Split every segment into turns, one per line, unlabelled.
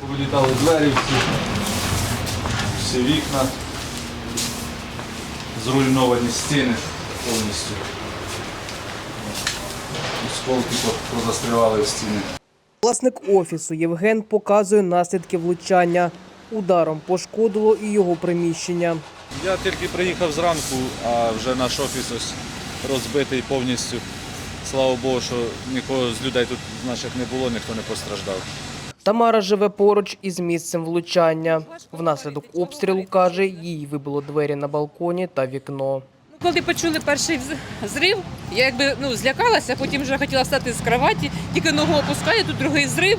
Повилітали двері всі, всі вікна, зруйновані стіни повністю. Осколки по- позастрівали в стіни.
Власник офісу Євген показує наслідки влучання. Ударом пошкодило і його приміщення.
Я тільки приїхав зранку, а вже наш офіс ось розбитий повністю. Слава Богу, що нікого з людей тут наших не було, ніхто не постраждав.
Тамара живе поруч із місцем влучання. Внаслідок обстрілу каже, їй вибило двері на балконі та вікно.
Коли почули перший зрив, я якби ну злякалася, потім вже хотіла встати з кроваті, тільки ногу опускаю, тут другий зрив,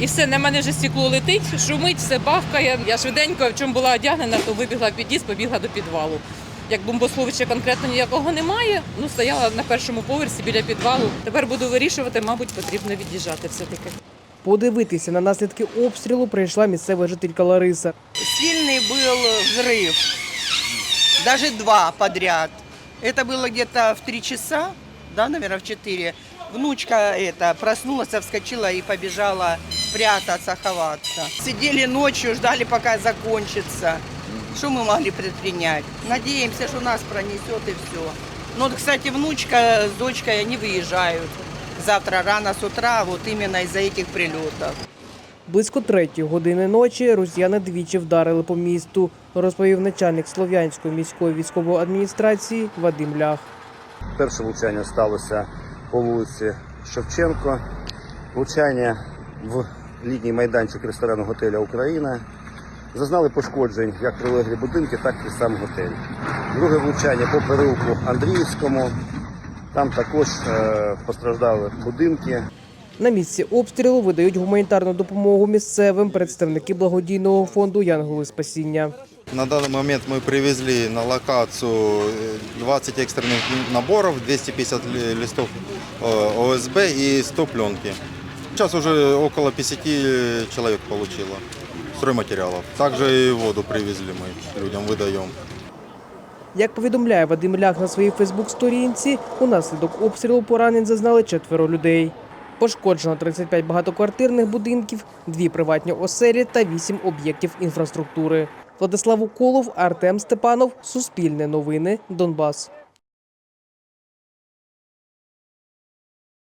і все, на мене вже стекло летить, шумить, все бахкає. Я швиденько, в чому була одягнена, то вибігла в під'їзд, побігла до підвалу. Як бомбосховища конкретно ніякого немає, ну стояла на першому поверсі біля підвалу. Тепер буду вирішувати, мабуть, потрібно від'їжджати все-таки.
Подивитися на наслідки обстрілу прийшла місцева жителька Лариса.
Сильный был взрыв, даже два подряд. Это было где-то в три часа, да, наверное, в четыре. Внучка это проснулась, вскочила и побежала прятаться, ховаться. Сидели ночью, ждали, пока закончится. Что мы могли предпринять? Надеемся, что нас пронесет и все. Ну, вот, кстати, внучка с дочкой, они выезжают Завтра рано с утра, вот именно из-за этих прилетов.
Близько третьої години ночі росіяни двічі вдарили по місту, розповів начальник Слов'янської міської військової адміністрації Вадим Лях.
Перше влучання сталося по вулиці Шевченко. Влучання в літній майданчик ресторану готеля Україна. Зазнали пошкоджень як прилеглі будинки, так і сам готель. Друге влучання по переулку Андріївському. Там також е, постраждали будинки.
На місці обстрілу видають гуманітарну допомогу місцевим представники благодійного фонду Янголи Спасіння.
На данный момент мы привезли на локацию э, 20 экстренных наборов, 250 ли- листов э, ОСБ и 100 пленки. Сейчас уже около 50 человек получило стройматериалов. Также и воду привезли мы, людям выдаем.
Як повідомляє Вадим Лях на своїй Фейсбук-сторінці, унаслідок обстрілу поранень зазнали четверо людей. Пошкоджено 35 багатоквартирних будинків, дві приватні оселі та вісім об'єктів інфраструктури. Владислав Уколов, Артем Степанов, Суспільне новини, Донбас.